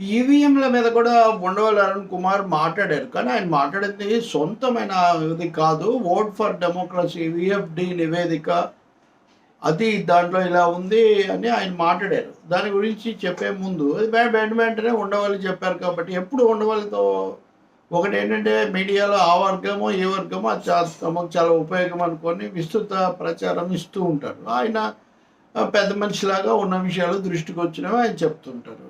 ఈవీఎంల మీద కూడా ఉండవల్లి అరుణ్ కుమార్ మాట్లాడారు. కానీ ఆయన మాట్లాడింది సొంతమైన ఇది కాదు. ఓట్ ఫర్ డెమోక్రసీ విఎఫ్డి నివేదిక. అది దాంట్లో ఇలా ఉంది అని ఆయన మాట్లాడారు. దాని గురించి చెప్పే ముందు వెంట వెంటనే ఉండవల్లి చెప్పారు కాబట్టి ఎప్పుడు ఉండవల్లితో ఒకటి ఏంటంటే మీడియాలో ఆ వర్గమో ఏ వర్గమో అది చాలా తమకు చాలా ఉపయోగం అనుకొని విస్తృత ప్రచారం ఇస్తూ ఉంటారు. ఆయన పెద్ద మనిషిలాగా ఉన్న విషయాలు దృష్టికి వచ్చినవి ఆయన చెప్తుంటారు.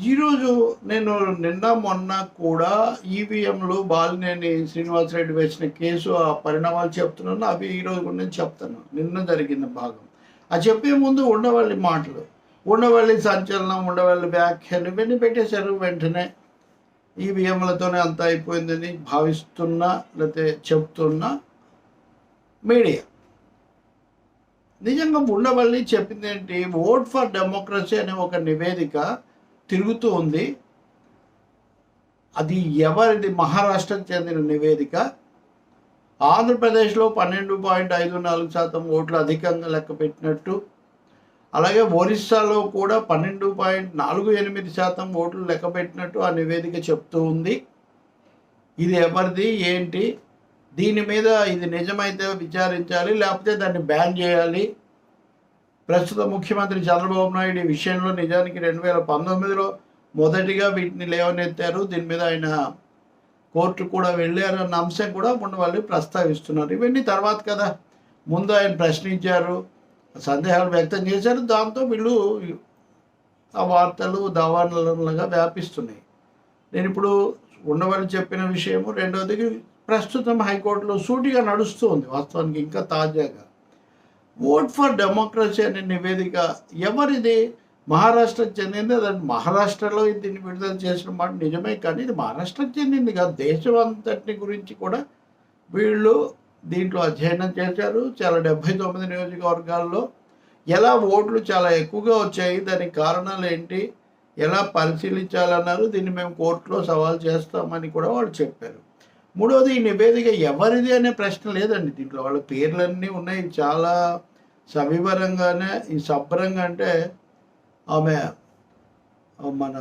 ఈరోజు నేను నిన్న మొన్న కూడా ఈవీఎంలో బాలినేని శ్రీనివాసరెడ్డి వేసిన కేసు ఆ పరిణామాలు చెప్తున్నాను. అవి ఈరోజు కూడా నేను చెప్తాను. నిన్న జరిగిన భాగం. అది చెప్పే ముందు ఉండవల్లి మాటలు. ఉండవల్లి సంచలనం ఉండవల్లి వ్యాఖ్యలు ఇవన్నీ పెట్టేశారు వెంటనే. ఈవీఎంలతోనే అంత అయిపోయిందని భావిస్తున్నా లేకపోతే చెప్తున్నా మీడియా. నిజంగా ఉండవల్లి చెప్పింది ఏంటి ఓట్ ఫర్ డెమోక్రసీ అనే ఒక నివేదిక తిరుగుతూ ఉంది. అది ఎవరిది? మహారాష్ట్రకు చెందిన నివేదిక. ఆంధ్రప్రదేశ్లో పన్నెండు పాయింట్ ఐదు నాలుగు శాతం ఓట్లు అధికంగా లెక్క పెట్టినట్టు. అలాగే ఒరిస్సాలో కూడా పన్నెండు పాయింట్ నాలుగు ఎనిమిది శాతం ఓట్లు లెక్క పెట్టినట్టు ఆ నివేదిక చెప్తూ ఉంది. ఇది ఎవరిది? ఏంటి? దీని మీద ఇది నిజమైతే విచారించాలి లేకపోతే దాన్ని బ్యాన్ చేయాలి? ప్రస్తుత ముఖ్యమంత్రి చంద్రబాబు నాయుడు ఈ విషయంలో నిజానికి రెండు వేల పంతొమ్మిదిలో మొదటిగా వీటిని లేవనెత్తారు. దీని మీద ఆయన కోర్టు కూడా వెళ్ళారు అన్న అంశం కూడా మొన్న వాళ్ళు ప్రస్తావిస్తున్నారు. ఇవన్నీ తర్వాత కదా ముందు ఆయన ప్రశ్నించారు సందేహాలు వ్యక్తం చేశారు. దాంతో వీళ్ళు ఆ వార్తలు దావానలుగా వ్యాపిస్తున్నాయి. నేను ఇప్పుడు ఉండవని చెప్పిన విషయము రెండవది ప్రస్తుతం హైకోర్టులో సూటిగా నడుస్తూ ఉంది. వాస్తవానికి ఇంకా తాజాగా ఓట్ ఫర్ డెమోక్రసీ అనే నివేదిక ఎవరిది? మహారాష్ట్రకు చెందింది. దాన్ని మహారాష్ట్రలో దీన్ని విడుదల చేసిన మాట నిజమే కానీ ఇది మహారాష్ట్రకు చెందింది కాదు. దేశం అంతటిని గురించి కూడా వీళ్ళు దీంట్లో అధ్యయనం చేశారు. చాలా డెబ్బై తొమ్మిది నియోజకవర్గాల్లో ఎలా ఓట్లు చాలా ఎక్కువగా వచ్చాయి దానికి కారణాలు ఏంటి ఎలా పరిశీలించాలన్నారు దీన్ని మేము కోర్టులో సవాల్ చేస్తామని కూడా వాళ్ళు చెప్పారు. మూడవది ఈ నివేదిక ఎవరిది అనే ప్రశ్న లేదండి. దీంట్లో వాళ్ళ పేర్లన్నీ ఉన్నాయి. చాలా సవివరంగానే ఈ సభ్రంగా అంటే ఆమె మన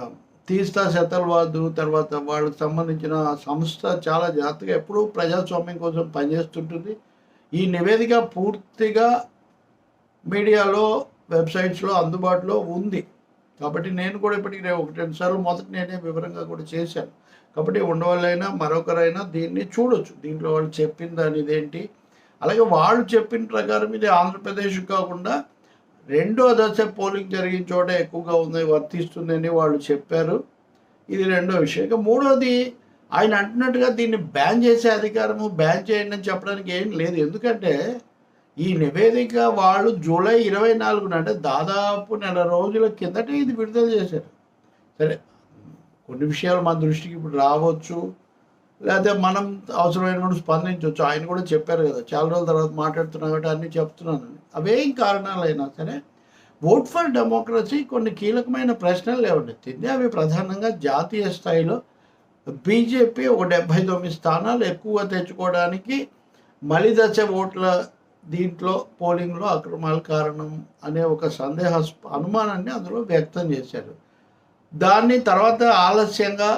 తీస్తా శతల్వాదు తర్వాత వాళ్ళకి సంబంధించిన సంస్థ చాలా జాగ్రత్తగా ఎప్పుడూ ప్రజాస్వామ్యం కోసం పనిచేస్తుంటుంది. ఈ నివేదిక పూర్తిగా మీడియాలో వెబ్సైట్స్లో అందుబాటులో ఉంది. కాబట్టి నేను కూడా ఇప్పటికి నేను ఒకటి రెండు సార్లు మొదట నేనే వివరంగా కూడా చేశాను. కాబట్టి ఉండవాళ్ళైనా మరొకరైనా దీన్ని చూడొచ్చు. దీంట్లో వాళ్ళు చెప్పిన దాని ఇదేంటి అలాగే వాళ్ళు చెప్పిన ప్రకారం ఇది ఆంధ్రప్రదేశ్ కాకుండా రెండో దశ పోలింగ్ జరిగిన చోట ఎక్కువగా ఉంది వర్తిస్తుందని వాళ్ళు చెప్పారు. ఇది రెండో విషయం. ఇక మూడోది ఆయన అంటున్నట్టుగా దీన్ని బ్యాన్ చేసే అధికారము బ్యాన్ చేయండి అని చెప్పడానికి ఏం లేదు. ఎందుకంటే ఈ నివేదిక వాళ్ళు జూలై ఇరవై నాలుగున అంటే దాదాపు నెల రోజుల కిందటే ఇది విడుదల చేశారు. సరే కొన్ని విషయాలు మన దృష్టికి ఇప్పుడు రావచ్చు. లేకపోతే మనం అవసరమైనప్పుడు స్పందించవచ్చు. ఆయన కూడా చెప్పారు కదా చాలా రోజుల తర్వాత మాట్లాడుతున్నాం కాబట్టి అన్నీ చెప్తున్నాను. అవేం కారణాలైనా సరే ఓట్ ఫర్ డెమోక్రసీ కొన్ని కీలకమైన ప్రశ్నలు లేవనెత్తింది అవి ప్రధానంగా జాతీయ స్థాయిలో బీజేపీ ఒక డెబ్బై తొమ్మిది స్థానాలు ఎక్కువ తెచ్చుకోవడానికి మలిదశ ఓట్ల దీంట్లో పోలింగ్లో అక్రమాల కారణం అనే ఒక సందేహ అనుమానాన్ని అందులో వ్యక్తం చేశారు. దాన్ని తర్వాత ఆలస్యంగా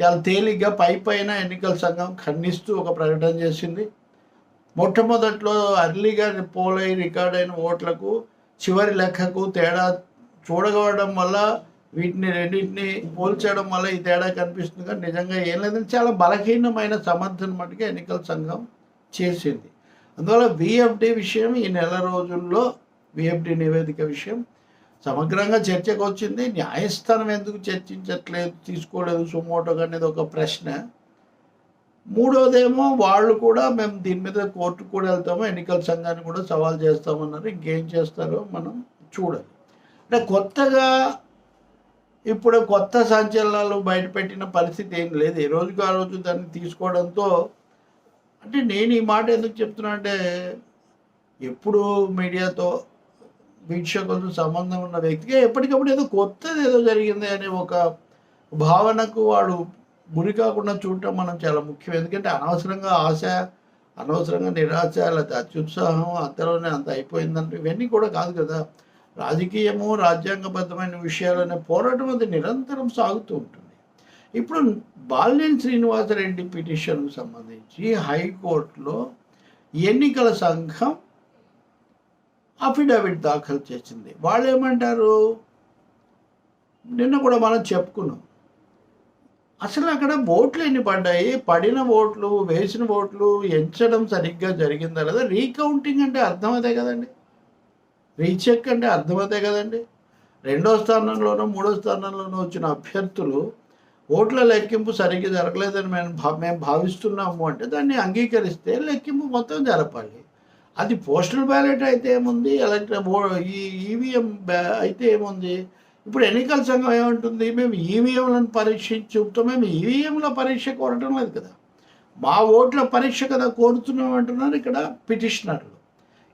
చాలా తేలిగ్గా పై పైన ఎన్నికల సంఘం ఖండిస్తూ ఒక ప్రకటన చేసింది. మొట్టమొదట్లో అర్లీగా పోలై రికార్డ్ అయిన ఓట్లకు చివరి లెక్కకు తేడా చూడగవడం వల్ల వీటిని రెండింటిని పోల్చడం వల్ల ఈ తేడా కనిపిస్తుంది. కానీ నిజంగా ఏం లేదని చాలా బలహీనమైన సమర్థన మటుగా ఎన్నికల సంఘం చేసింది. అందువల్ల విఎఫ్డి విషయం ఈ నెల రోజుల్లో విఎఫ్డి నివేదిక విషయం సమగ్రంగా చర్చకు వచ్చింది. న్యాయస్థానం ఎందుకు చర్చించట్లేదు? తీసుకోలేదు సుమోటోగా అనేది ఒక ప్రశ్న. మూడోదేమో వాళ్ళు కూడా మేము దీని మీద కోర్టుకు కూడా వెళ్తాము ఎన్నికల సంఘాన్ని కూడా సవాల్ చేస్తామన్నారు. ఇంకేం చేస్తారో మనం చూడాలి. అంటే కొత్తగా ఇప్పుడు కొత్త సంచలనాలు బయటపెట్టిన పరిస్థితి ఏం లేదు. ఏ రోజుకు ఆ రోజు దాన్ని తీసుకోవడంతో అంటే నేను ఈ మాట ఎందుకు చెప్తున్నా అంటే ఎప్పుడు మీడియాతో వీక్షకులతో సంబంధం ఉన్న వ్యక్తిగా ఎప్పటికప్పుడు ఏదో కొత్తది ఏదో జరిగింది అనే ఒక భావనకు వాడు గురి కాకుండా చూడటం మనం చాలా ముఖ్యం. ఎందుకంటే అనవసరంగా ఆశ అనవసరంగా నిరాశ లేకపోతే అత్యుత్సాహం అంతలోనే అంత అయిపోయిందంటే ఇవన్నీ కూడా కాదు కదా. రాజకీయము రాజ్యాంగబద్ధమైన విషయాలనే పోరాటం అది నిరంతరం సాగుతూ ఉంటుంది. ఇప్పుడు బాలినేని శ్రీనివాసరెడ్డి పిటిషన్కు సంబంధించి హైకోర్టులో ఎన్నికల సంఘం అఫిడవిట్ దాఖలు చేసింది. వాళ్ళు ఏమంటారు నిన్న కూడా మనం చెప్పుకున్నాం. అసలు అక్కడ ఓట్లు ఎన్ని పడ్డాయి? పడిన ఓట్లు వేసిన ఓట్లు ఎంచడం సరిగ్గా జరిగిందా లేదా? రీకౌంటింగ్ అంటే అర్థమవుతాయి కదండి. రీచెక్ అంటే అర్థమవుతాయి కదండి. రెండో స్థానంలోనో మూడో స్థానంలోనో వచ్చిన అభ్యర్థులు ఓట్ల లెక్కింపు సరిగ్గా జరగలేదని మేము మేము భావిస్తున్నాము అంటే దాన్ని అంగీకరిస్తే లెక్కింపు మొత్తం జరపాలి. అది పోస్టల్ బ్యాలెట్ అయితే ఏముంది? ఎలక్ట్ర ఈ ఈవీఎం అయితే ఏముంది? ఇప్పుడు ఎన్నికల సంఘం ఏమంటుంది? మేము ఈవీఎంలను పరీక్షించి చెబుతాం మేము ఈవీఎంల పరీక్ష కోరటం లేదు కదా. మా ఓట్ల పరీక్ష కదా కోరుతున్నాం అంటున్నారు ఇక్కడ పిటిషనర్లు.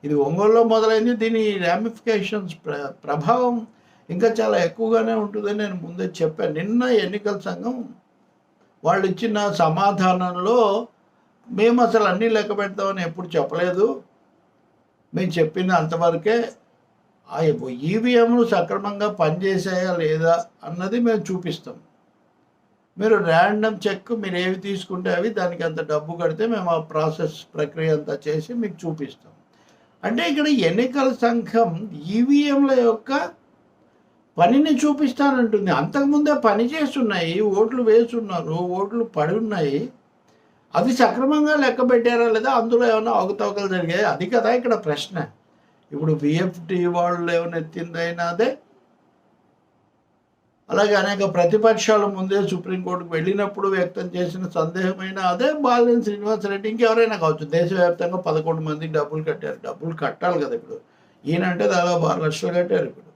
ఇది ఒంగోలులో మొదలైంది. దీని రామిఫికేషన్స్ ప్ర ప్రభావం ఇంకా చాలా ఎక్కువగానే ఉంటుందని నేను ముందే చెప్పాను. నిన్న ఎన్నికల సంఘం వాళ్ళు ఇచ్చిన సమాధానంలో మేము అసలు అన్నీ లెక్క పెడతామని ఎప్పుడు చెప్పలేదు. మేము చెప్పిన అంతవరకే ఆ ఈవీఎంలు సక్రమంగా పనిచేసాయా లేదా అన్నది మేము చూపిస్తాం. మీరు ర్యాండమ్ చెక్ మీరు ఏవి తీసుకుంటే అవి దానికి అంత డబ్బు కడితే మేము ఆ ప్రాసెస్ ప్రక్రియ అంతా చేసి మీకు చూపిస్తాం. అంటే ఇక్కడ ఎన్నికల సంఘం ఈవీఎంల యొక్క పనిని చూపిస్తానంటుంది. అంతకుముందే పని చేస్తున్నాయి ఓట్లు వేస్తున్నారు ఓట్లు పడి ఉన్నాయి అది సక్రమంగా లెక్క పెట్టారా లేదా అందులో ఏమైనా అవకతవకలు జరిగాయి? అది కదా ఇక్కడ ప్రశ్న. ఇప్పుడు విఎఫ్టి వాళ్ళు ఏమైనా ఎత్తిందైనా అదే. అలాగే అనేక ప్రతిపక్షాలు ముందే సుప్రీంకోర్టుకు వెళ్ళినప్పుడు వ్యక్తం చేసిన సందేహమైన అదే. బాలినేని శ్రీనివాసరెడ్డి ఇంకెవరైనా కావచ్చు. దేశవ్యాప్తంగా పదకొండు మందికి డబ్బులు కట్టారు. డబ్బులు కట్టాలి కదా ఇప్పుడు. ఈయనంటే దాదాపు ఆరు లక్షలు కట్టారు ఇప్పుడు.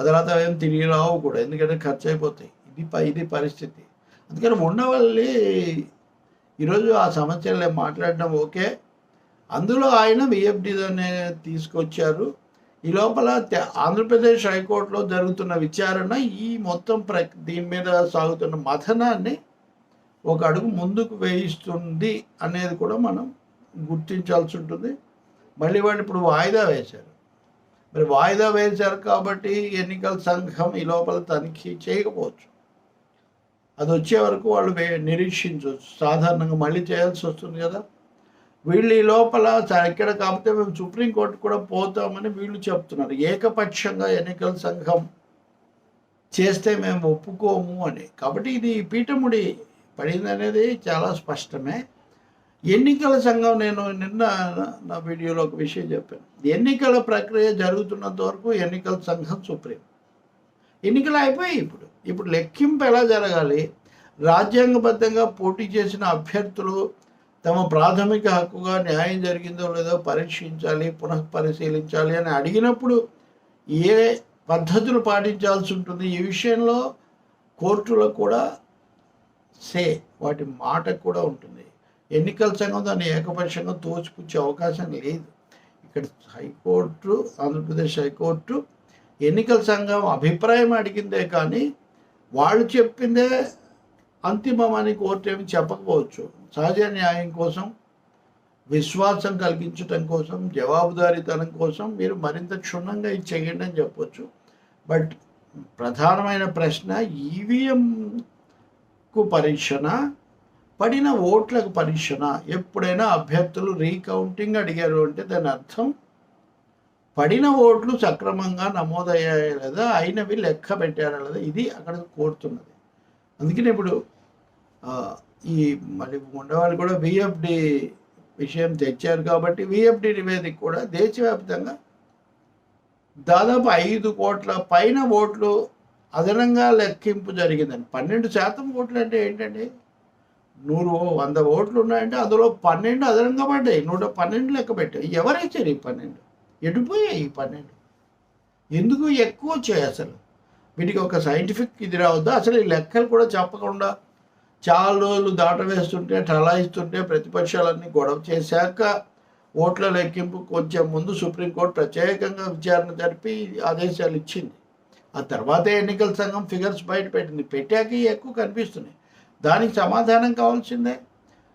ఆ తర్వాత ఏం తిరిగి రావు కూడా. ఎందుకంటే ఖర్చు అయిపోతాయి ఇది ఇది పరిస్థితి. అందుకని ఉండవల్లి ఈరోజు ఆ సమస్యలు మాట్లాడడం ఓకే. అందులో ఆయన విఎఫ్డి అనే తీసుకొచ్చారు. ఈ లోపల ఆంధ్రప్రదేశ్ హైకోర్టులో జరుగుతున్న విచారణ ఈ మొత్తం ప్ర దీని మీద సాగుతున్న మథనాన్ని ఒక అడుగు ముందుకు వేయిస్తుంది అనేది కూడా మనం గుర్తించాల్సి ఉంటుంది. మళ్ళీ వాళ్ళు ఇప్పుడు వాయిదా వేశారు. మరి వాయిదా వేశారు కాబట్టి ఎన్నికల సంఘం ఈ లోపల తనిఖీ చేయకపోవచ్చు. అది వచ్చే వరకు వాళ్ళు నిరీక్షించవచ్చు. సాధారణంగా మళ్ళీ చేయాల్సి వస్తుంది కదా. వీళ్ళు ఈ లోపల ఎక్కడ కాకపోతే మేము సుప్రీంకోర్టు కూడా పోతామని వీళ్ళు చెప్తున్నారు. ఏకపక్షంగా ఎన్నికల సంఘం చేస్తే మేము ఒప్పుకోము అని. కాబట్టి ఇది పీఠముడి పడింది అనేది చాలా స్పష్టమే. ఎన్నికల సంఘం నేను నిన్న నా వీడియోలో ఒక విషయం చెప్పాను. ఎన్నికల ప్రక్రియ జరుగుతున్నంత వరకు ఎన్నికల సంఘం సుప్రీం. ఎన్నికలు అయిపోయాయి ఇప్పుడు. ఇప్పుడు లెక్కింపు ఎలా జరగాలి? రాజ్యాంగబద్ధంగా పోటీ చేసిన అభ్యర్థులు తమ ప్రాథమిక హక్కుగా న్యాయం జరిగిందో లేదో పరీక్షించాలి పునః పరిశీలించాలి అని అడిగినప్పుడు ఏ పద్ధతులు పాటించాల్సి ఉంటుంది? ఈ విషయంలో కోర్టులో కూడా సే వాటి మాట కూడా ఉంటుంది. ఎన్నికల సంఘం దాన్ని ఏకపక్షంగా తోచిపుచ్చే అవకాశం లేదు. ఇక్కడ హైకోర్టు ఆంధ్రప్రదేశ్ హైకోర్టు ఎన్నికల సంఘం అభిప్రాయం అడిగిందే కానీ వాళ్ళు చెప్పిందే అంతిమమని కోర్టు ఏమి చెప్పకపోవచ్చు. సహజ న్యాయం కోసం విశ్వాసం కలిగించటం కోసం జవాబుదారీతనం కోసం మీరు మరింత క్షుణ్ణంగా ఇది చేయండి అని చెప్పొచ్చు. బట్ ప్రధానమైన ప్రశ్న ఈవీఎంకు పరీక్షన? పడిన ఓట్లకు పరీక్షన? ఎప్పుడైనా అభ్యర్థులు రీకౌంటింగ్ అడిగారు అంటే దాని అర్థం పడిన ఓట్లు సక్రమంగా నమోదయ్యాయా లేదా? అయినవి లెక్క పెట్టారా లేదా? ఇది అక్కడ కోరుతున్నది. అందుకని ఇప్పుడు ఈ మళ్ళీ ఉండేవాళ్ళు కూడా విఎఫ్డి విషయం తెచ్చారు కాబట్టి విఎఫ్డి నివేదిక కూడా దేశవ్యాప్తంగా దాదాపు ఐదు కోట్ల పైన ఓట్లు అదనంగా లెక్కింపు జరిగిందని పన్నెండు శాతం ఓట్లు అంటే ఏంటండి? నూరు వంద ఓట్లు ఉన్నాయంటే అందులో పన్నెండు అదనంగా పడ్డాయి. నూట పన్నెండు లెక్క పెట్టాయి. ఎవరైచారు ఈ పన్నెండు? ఎడిపోయాయి ఈ పన్నెండు. ఎందుకు ఎక్కువ వచ్చాయి అసలు? వీటికి ఒక సైంటిఫిక్ ఇది రావద్దు? అసలు ఈ లెక్కలు కూడా చెప్పకుండా చాలా రోజులు దాట వేస్తుంటే టలాయిస్తుంటే ప్రతిపక్షాలన్నీ గొడవ చేశాక ఓట్ల లెక్కింపు కొంచెం ముందు సుప్రీంకోర్టు ప్రత్యేకంగా విచారణ జరిపి ఆదేశాలు ఇచ్చింది. ఆ తర్వాత ఎన్నికల సంఘం ఫిగర్స్ బయట పెట్టింది. పెట్టాక ఎక్కువ కనిపిస్తున్నాయి. దానికి సమాధానం కావాల్సిందే.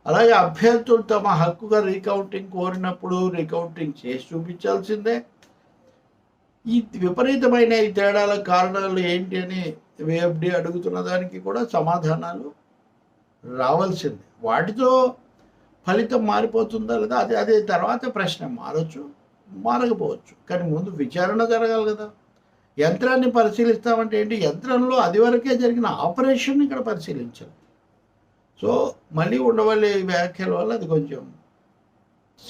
అలాగే అభ్యర్థులు తమ హక్కుగా రీకౌంటింగ్ కోరినప్పుడు రీకౌంటింగ్ చేసి చూపించాల్సిందే. ఈ విపరీతమైన ఈ తేడాల కారణాలు ఏంటి అని వేఎఫ్డి అడుగుతున్న దానికి కూడా సమాధానాలు రావాల్సిందే. వాటితో ఫలితం మారిపోతుందా లేదా? అది అదే తర్వాత ప్రశ్న మారచ్చు మారకపోవచ్చు. కానీ ముందు విచారణ జరగాలి కదా. యంత్రాన్ని పరిశీలిస్తామంటే ఏంటి? యంత్రంలో అది వరకే జరిగిన ఆపరేషన్ ఇక్కడ పరిశీలించాలి. సో మళ్ళీ ఉండవల్లి వ్యాఖ్యల వల్ల అది కొంచెం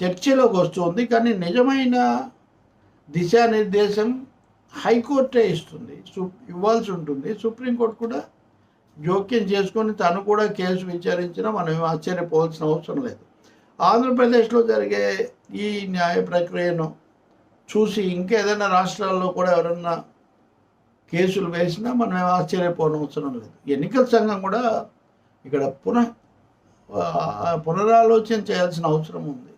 చర్చలోకి వస్తుంది. కానీ నిజమైన దిశానిర్దేశం హైకోర్టే ఇస్తుంది. సు- ఇవ్వాల్సి ఉంటుంది. సుప్రీంకోర్టు కూడా జోక్యం చేసుకొని తను కూడా కేసు విచారించినా మనం ఏం ఆశ్చర్యపోవాల్సిన అవసరం లేదు. ఆంధ్రప్రదేశ్లో జరిగే ఈ న్యాయ ప్రక్రియను చూసి ఇంకేదైనా రాష్ట్రాల్లో కూడా ఎవరన్నా కేసులు వేసినా మనం ఆశ్చర్యపోవడం అవసరం లేదు. ఎన్నికల సంఘం కూడా ఇక్కడ పునః ఆ, పునరాలోచన చేయాల్సిన అవసరం ఉంది.